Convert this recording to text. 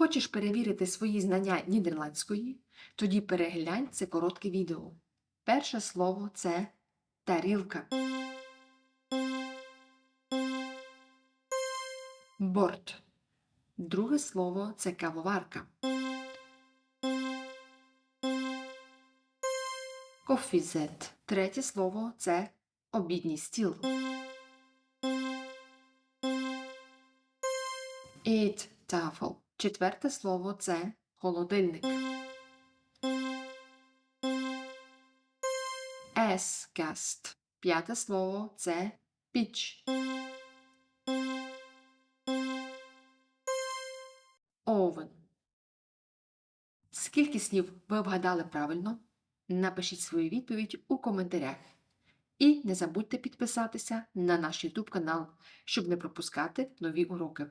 Хочеш перевірити свої знання нідерландської? Тоді переглянь це коротке відео. Перше слово це тарілка. Борт. Друге слово це кавоварка. Кофізет. Третє слово це обідній стіл. Eettafel. Четверте слово це холодильник. Ескаст. П'яте слово це піч. Овен. Скільки слів ви вгадали правильно? Напишіть свою відповідь у коментарях. І не забудьте підписатися на наш YouTube канал, щоб не пропускати нові уроки.